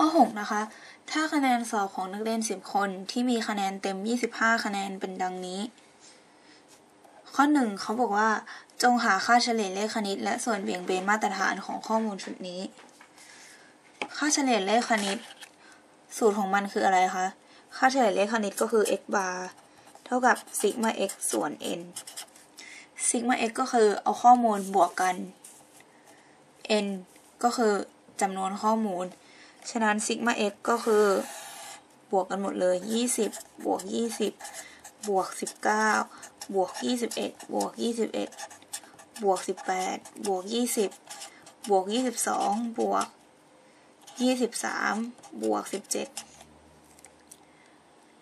ข้อ 6 นะคะ ถ้าคะแนนสอบของนักเรียน 10 คนที่มีคะแนนเต็ม 25 คะแนนเป็นดังนี้ ข้อ 1 เขาบอกว่า จงหาค่าเฉลี่ยเลขคณิต และส่วนเบี่ยงเบนมาตรฐานของข้อมูลชุดนี้ ค่าเฉลี่ยเลขคณิต สูตรของมันคืออะไรคะ ค่าเฉลี่ยเลขคณิตก็คือ x bar เท่ากับซิกมา x ส่วน n ซิกมา x ก็คือเอาข้อมูลบวกกัน n ก็คือจำนวนข้อมูล ฉะนั้นซิกมา x ก็คือบวกกันหมดเลย 20 บวก 20 บวก 19 บวก 21 บวก 21 บวก 18 บวก 20 บวก 22 บวก 23 บวก 17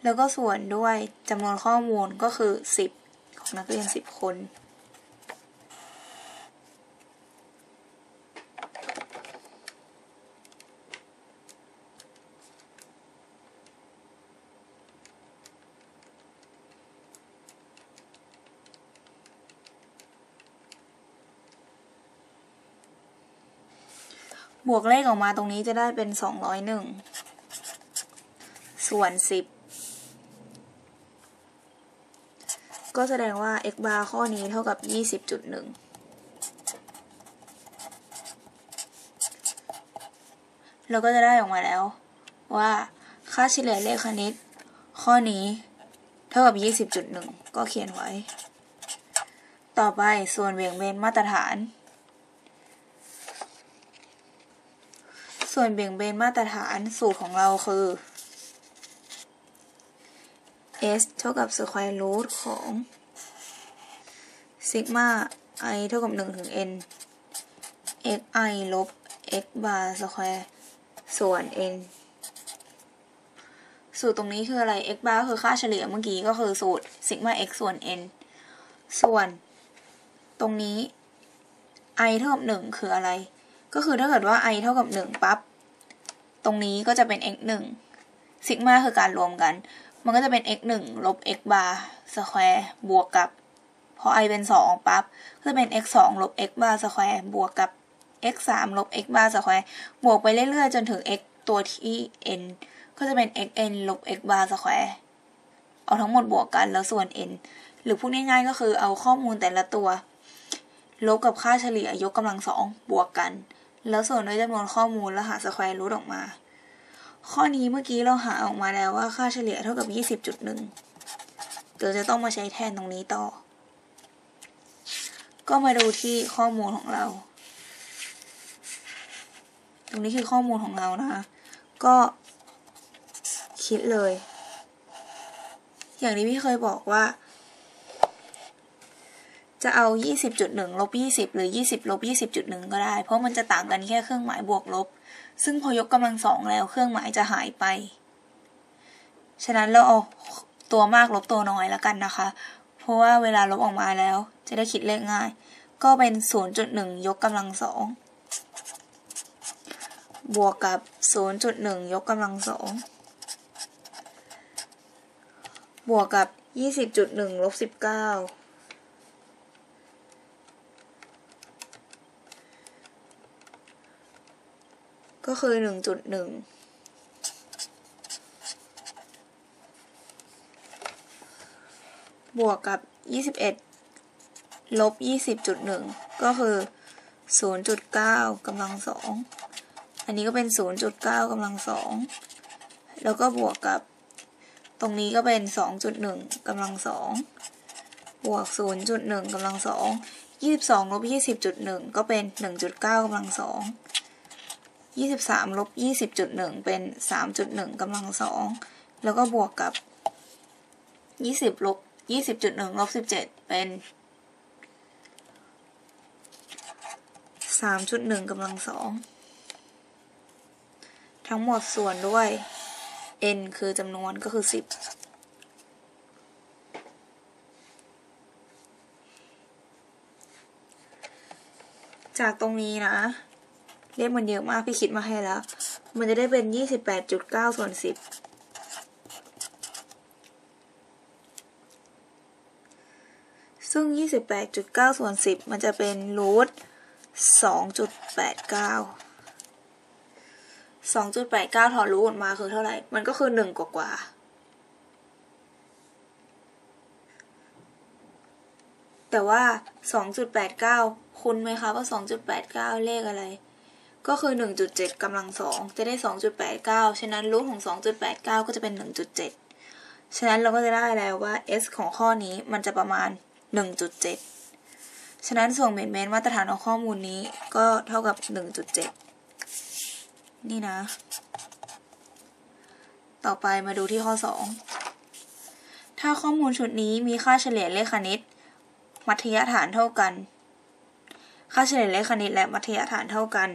แล้วก็ส่วนด้วยจำนวนข้อมูลก็คือ 10 ของนักเรียน 10 คน บวกเลขออกมาตรงนี้จะได้เป็นสองร้อยหนึ่งส่วนสิบก็แสดงว่า x bar ข้อนี้เท่ากับยี่สิบจุดหนึ่งเราก็จะได้ออกมาแล้ว ว่าค่าเฉลี่ยเลขคณิต ข้อนี้เท่ากับยี่สิบจุดหนึ่งก็เขียนไว้ ต่อไปส่วนเบี่ยงเบนมาตรฐาน ส่วนเบี่ยงเบนมาตรฐานสูตรของเราคือ s เท่ากับ square root ของ sigma i เท่ากับ 1 ถึง n x i ลบ x bar square ส่วน n สูตรตรงนี้คืออะไร x bar คือค่าเฉลี่ยเมื่อกี้ก็คือสูตร sigma x ส่วน n ส่วน ตรงนี้ i เท่ากับ 1 คืออะไร ก็คือถ้าเกิดว่า i เท่ากับ 1ปั๊บตรงนี้ก็จะเป็น x 1ซิกมาคือการรวมกัน มันก็จะเป็น x 1ลบ x bar สแควร์บวกกับ พอ i เป็น 2ปั๊บก็จะเป็น x 2ลบ x bar สแควร์บวกกับ x 3ลบ x bar สแควร์บวกไปเรื่อยๆ จนถึง x ตัวที่ n ก็จะเป็น x n ลบ x bar สแควร์เอาทั้งหมดบวกกันแล้วส่วน n หรือพูดง่ายๆก็คือเอาข้อมูลแต่ละตัว ลบกับค่าเฉลี่ยยกกำลังสองบวกกัน แล้วส่วนด้วยจำนวนข้อมูลแล้วหาสแควร์รูทออกมา ข้อนี้เมื่อกี้เราหาออกมาแล้วว่าค่าเฉลี่ยเท่ากับ 20.1เดี๋ยวจะต้องมาใช้แทนตรงนี้ต่อ ก็มาดูที่ข้อมูลของเรา ตรงนี้คือข้อมูลของเรานะคะ ก็คิดเลย อย่างที่พี่เคยบอกว่า จะเอา 20.1ลบ20 หรือ 20ลบ20.1 ก็ได้ เพราะมันจะต่างกันแค่เครื่องหมายบวกลบ ซึ่งพอยกกำลังสองแล้วเครื่องหมายจะหายไป ฉะนั้นเราเอาตัวมากลบตัวน้อยแล้วกันนะคะ เพราะว่าเวลาลบออกมาแล้ว จะได้คิดเลขง่าย ก็เป็น 0.1 ยกกำลังสองบวกกับ 0.1 ยกกำลังสองบวกกับ 20.1ลบ19 ก็คือหนึ่งจุดหนึ่งบวกกับยี่สิบเอ็ดลบยี่สิบจุดหนึ่งก็คือศูนย์จุดเก้ากำลังสอง อันนี้ก็เป็นศูนย์จุดเก้ากำลังสอง แล้วก็บวกกับ ตรงนี้ก็เป็นสองจุดหนึ่งกำลังสอง บวกศูนย์จุดหนึ่งกำลังสองยี่สิบสองลบยี่สิบจุดหนึ่งก็เป็นหนึ่งจุดเก้ากำลังสอง ยี่สิบสามลบยี่สิบจุดหนึ่งเป็นสามจุดหนึ่งกำลังสองแล้วก็บวกกับยี่สิบลบยี่สิบจุดหนึ่งลบสิบเจ็ดเป็นสามจุดหนึ่งกำลังสองทั้งหมดส่วนด้วย n คือจำนวนก็คือสิบจากตรงนี้นะ เลขมันเยอะมากพี่คิดมาให้แล้ว มันจะได้เป็นยี่สิบแปดจุดเก้าส่วนสิบซึ่งยี่สิบแปดจุดเก้าส่วนสิบมันจะเป็นรูทสองจุดแปดเก้าสองจุดแปดเก้าถอดรูทออกมาคือเท่าไหร่ มันก็คือหนึ่งกว่ากว่า แต่ว่าสองจุดแปดเก้าคุณไหมคะว่าสองจุดแปดเก้าเลขอะไร ก็คือหนึ่งจุดเจ็ดกำลังสองจะได้สองจุดแปดเก้าฉะนั้นรูทของสองจุดแปดเก้าก็จะเป็นหนึ่งจุดเจ็ดฉะนั้นเราก็จะได้แล้วว่า s ของข้อนี้มันจะประมาณหนึ่งจุดเจ็ดฉะนั้นส่วนเมนเมนมาตรฐานของข้อมูลนี้ก็เท่ากับหนึ่งจุดเจ็ดนี่นะ ต่อไปมาดูที่ข้อ 2 ถ้าข้อมูลชุดนี้มีค่าเฉลี่ยเลขคณิต มัธยฐานเท่ากัน ค่าเฉลี่ยเลขคณิตและมัธยฐานเท่ากัน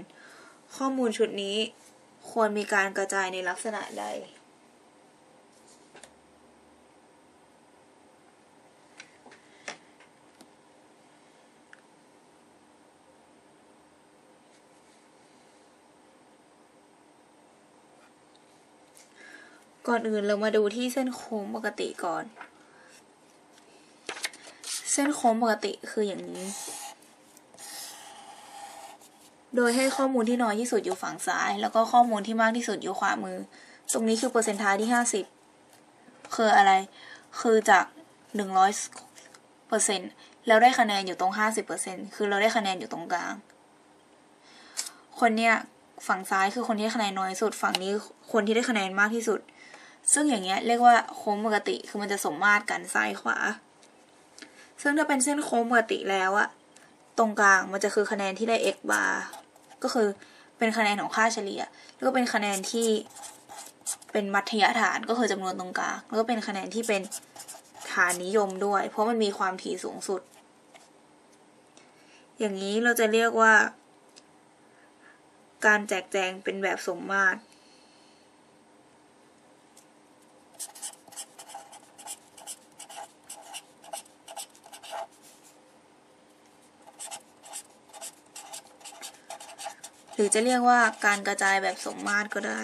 ข้อมูลชุดนี้ควรมีการกระจายในลักษณะใด ก่อนอื่นเรามาดูที่เส้นโค้งปกติก่อน เส้นโค้งปกติคืออย่างนี้ โดยให้ข้อมูลที่น้อยที่สุดอยู่ฝั่งซ้าย แล้วก็ข้อมูลที่มากที่สุดอยู่ขวามือ ตรงนี้คือเปอร์เซ็นต์ทายที่ห้าสิบคืออะไร คือจากหนึ่งร้อยเปอร์เซ็นต์แล้วได้คะแนนอยู่ตรงห้าสิบเปอร์เซ็นต์คือเราได้คะแนนอยู่ตรงกลาง คนเนี้ยฝั่งซ้ายคือคนที่ได้คะแนนน้อยสุด ฝั่งนี้คนที่ได้คะแนนมากที่สุด ซึ่งอย่างเงี้ยเรียกว่าโค้งปกติคือมันจะสมมาตรกันซ้ายขวา ซึ่งถ้าเป็นเส้นโค้งปกติแล้วอะตรงกลางมันจะคือคะแนนที่ได้ x bar ก็คือเป็นคะแนนของค่าเฉลี่ย แล้วก็เป็นคะแนนที่เป็นมัธยฐานก็คือจำนวนตรงกลางแล้วก็เป็นคะแนนที่เป็นฐานนิยมด้วย เพราะมันมีความถี่สูงสุด อย่างนี้เราจะเรียกว่า การแจกแจงเป็นแบบสมมาตร รือจะเรียกว่าการกระจายแบบสมมาตรก็ได้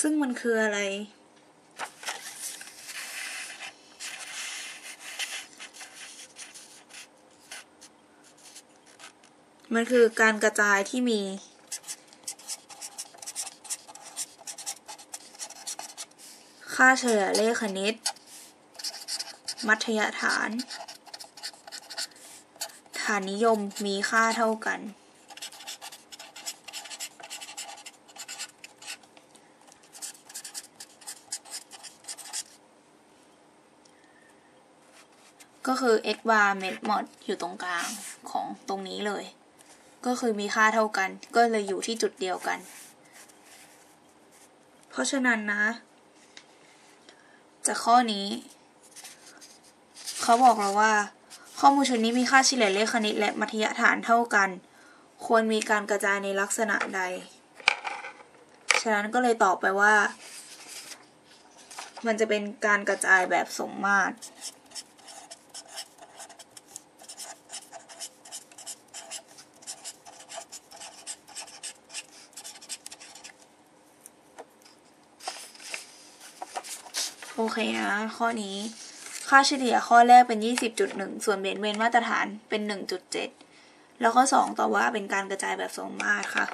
ซึ่งมันคืออะไร มันคือการกระจายที่มีค่าเฉลี่ยเลขคณิต มัธยฐาน ฐานนิยมมีค่าเท่ากัน ก็คือ x bar met mod อยู่ตรงกลางของตรงนี้เลย ก็คือมีค่าเท่ากัน ก็เลยอยู่ที่จุดเดียวกัน เพราะฉะนั้นนะ จากข้อนี้ เขาบอกเราว่า ข้อมูลชุดนี้มีค่าเฉลี่ยเลขคณิตและมัธยฐานเท่ากัน ควรมีการกระจายในลักษณะใด ฉะนั้นก็เลยตอบไปว่า มันจะเป็นการกระจายแบบสมมาตร โอเคนะข้อนี้ค่าเฉลี่ยข้อแรกเป็น 20.1 ส่วนเบนเวนมาตรฐานเป็น 1.7 แล้วข้อ 2ตอว่าเป็นการกระจายแบบสมมาตรค่ะ